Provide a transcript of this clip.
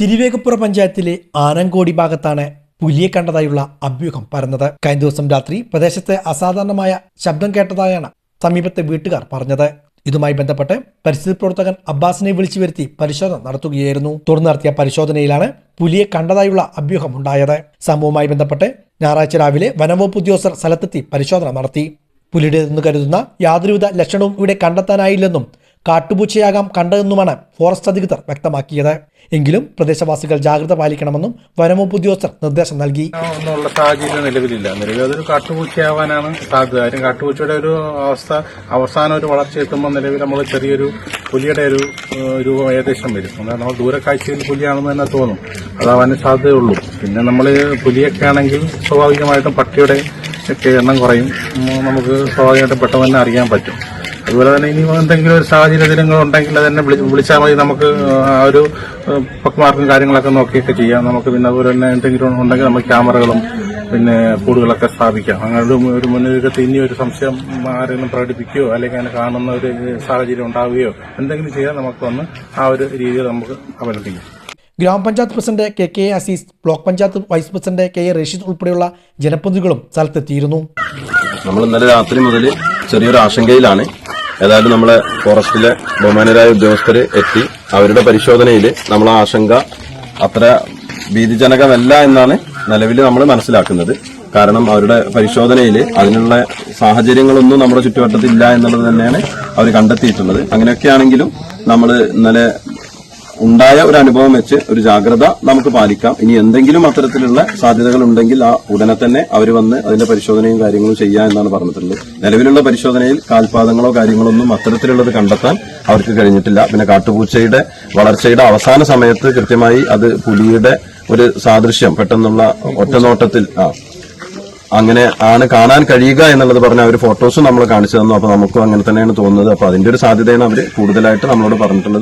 തിരുവേഗപ്പുറ പഞ്ചായത്തിലെ ആനങ്കോടി ഭാഗത്താണ് പുലിയെ കണ്ടതായുള്ള അഭ്യൂഹം പരന്നത്. കഴിഞ്ഞ ദിവസം രാത്രി പ്രദേശത്തെ അസാധാരണമായ ശബ്ദം കേട്ടതായാണ് സമീപത്തെ വീട്ടുകാർ പറഞ്ഞത്. ഇതുമായി ബന്ധപ്പെട്ട് പരിസ്ഥിതി പ്രവർത്തകൻ അബ്ബാസിനെ വിളിച്ചു വരുത്തി പരിശോധന നടത്തുകയായിരുന്നു. തുടർന്ന് നടത്തിയ പരിശോധനയിലാണ് പുലിയെ കണ്ടതായുള്ള അഭ്യൂഹം ഉണ്ടായത്. സംഭവവുമായി ബന്ധപ്പെട്ട് ഞായറാഴ്ച രാവിലെ വനംവകുപ്പ് ഉദ്യോഗസ്ഥർ സ്ഥലത്തെത്തി പരിശോധന നടത്തി. പുലിയുടേതെന്ന് കരുതുന്ന യാതൊരുവിധ ലക്ഷണവും ഇവിടെ കണ്ടെത്താനായില്ലെന്നും കാട്ടുപൂച്ചയാകാം കണ്ടതെന്നുമാണ് ഫോറസ്റ്റ് അധികൃതർ വ്യക്തമാക്കിയത്. എങ്കിലും പ്രദേശവാസികൾ ജാഗ്രത പാലിക്കണമെന്നും വനംവകുപ്പ് ഉദ്യോഗസ്ഥർ നിർദ്ദേശം നൽകി. ഒന്നുള്ള സാഹചര്യം നിലവിലില്ല. നിലവിൽ അതൊരു കാട്ടുപൂച്ചയാവാനാണ് സാധ്യത. കാര്യം കാട്ടുപൂച്ചയുടെ ഒരു അവസ്ഥ അവസാനം ഒരു വളർച്ച എത്തുമ്പോൾ നിലവിൽ നമ്മൾ ചെറിയൊരു പുലിയുടെ ഒരു രൂപം ഏകദേശം വരും. എന്നാൽ നമ്മൾ ദൂരക്കാഴ്ചയിൽ പുലിയാണെന്ന് തന്നെ തോന്നും. അതാവാൻ സാധ്യതയുള്ളൂ. പിന്നെ നമ്മൾ പുലിയൊക്കെ ആണെങ്കിൽ സ്വാഭാവികമായിട്ടും പട്ടിയുടെ ഒക്കെ എണ്ണം കുറയും. നമുക്ക് സ്വാഭാവികമായിട്ടും പെട്ടെന്ന് തന്നെ അറിയാൻ പറ്റും. അതുപോലെ തന്നെ ഇനി എന്തെങ്കിലും ഒരു സാഹചര്യങ്ങൾ ഉണ്ടെങ്കിൽ തന്നെ വിളിച്ചാൽ മതി നമുക്ക് ആ ഒരു പക്മാർക്കും കാര്യങ്ങളൊക്കെ നോക്കിയൊക്കെ ചെയ്യാം. നമുക്ക് പിന്നെ അതുപോലെ തന്നെ എന്തെങ്കിലും ഉണ്ടെങ്കിൽ നമുക്ക് ക്യാമറകളും പിന്നെ കൂടുകളൊക്കെ സ്ഥാപിക്കാം. അങ്ങനെ ഒരു മുന്നൊരുക്കത്തിൽ ഇനി ഒരു സംശയം ആരെങ്കിലും പ്രകടിപ്പിക്കുകയോ അല്ലെങ്കിൽ അങ്ങനെ കാണുന്ന ഒരു സാഹചര്യം ഉണ്ടാവുകയോ എന്തെങ്കിലും ചെയ്യാൻ നമുക്ക് വന്ന് ആ ഒരു രീതിയിൽ നമുക്ക് അവലംബിക്കാം. ഗ്രാമപഞ്ചായത്ത് president K K Aziz block panchayat vice president K A Rasheed ഉൾപ്പെടെയുള്ള ജനപ്രതിനിധികളും സ്ഥലത്തെത്തിയിരുന്നു. നമ്മൾ ഇന്നലെ രാത്രി മുതൽ ചെറിയൊരു ആശങ്കയിലാണ്. ഏതായാലും നമ്മളെ ഫോറസ്റ്റിലെ ബഹുമാനരായ ഉദ്യോഗസ്ഥർ എത്തി. അവരുടെ പരിശോധനയിൽ നമ്മൾ ആശങ്ക അത്ര ഭീതിജനകമല്ല എന്നാണ് നിലവിൽ നമ്മൾ മനസ്സിലാക്കുന്നത്. കാരണം അവരുടെ പരിശോധനയിൽ അതിനുള്ള സാഹചര്യങ്ങളൊന്നും നമ്മുടെ ചുറ്റുവട്ടത്തില്ല എന്നുള്ളത് തന്നെയാണ് അവർ കണ്ടെത്തിയിട്ടുള്ളത്. അങ്ങനെയൊക്കെയാണെങ്കിലും നമ്മൾ ഇന്നലെ ഉണ്ടായ ഒരു അനുഭവം വെച്ച് ഒരു ജാഗ്രത നമുക്ക് പാലിക്കാം. ഇനി എന്തെങ്കിലും അത്തരത്തിലുള്ള സാധ്യതകൾ ഉണ്ടെങ്കിൽ ആ ഉടനെ തന്നെ അവർ വന്ന് അതിന്റെ പരിശോധനയും കാര്യങ്ങളും ചെയ്യാം എന്നാണ് പറഞ്ഞിട്ടുള്ളത്. നിലവിലുള്ള പരിശോധനയിൽ കാൽപാദങ്ങളോ കാര്യങ്ങളോ ഒന്നും അത്തരത്തിലുള്ളത് കണ്ടെത്താൻ അവർക്ക് കഴിഞ്ഞിട്ടില്ല. പിന്നെ കാട്ടുപൂച്ചയുടെ വളർച്ചയുടെ അവസാന സമയത്ത് കൃത്യമായി അത് പുലിയുടെ ഒരു സാദൃശ്യം പെട്ടെന്നുള്ള ഒറ്റനോട്ടത്തിൽ അങ്ങനെ ആണ് കാണാൻ കഴിയുക എന്നുള്ളത് പറഞ്ഞ അവർ ഫോട്ടോസ് നമ്മൾ കാണിച്ചു തന്നു. അപ്പൊ നമുക്കും അങ്ങനെ തന്നെയാണ് തോന്നുന്നത്. അപ്പൊ അതിന്റെ ഒരു സാധ്യതയാണ് അവർ കൂടുതലായിട്ട് നമ്മളോട് പറഞ്ഞിട്ടുള്ളത്.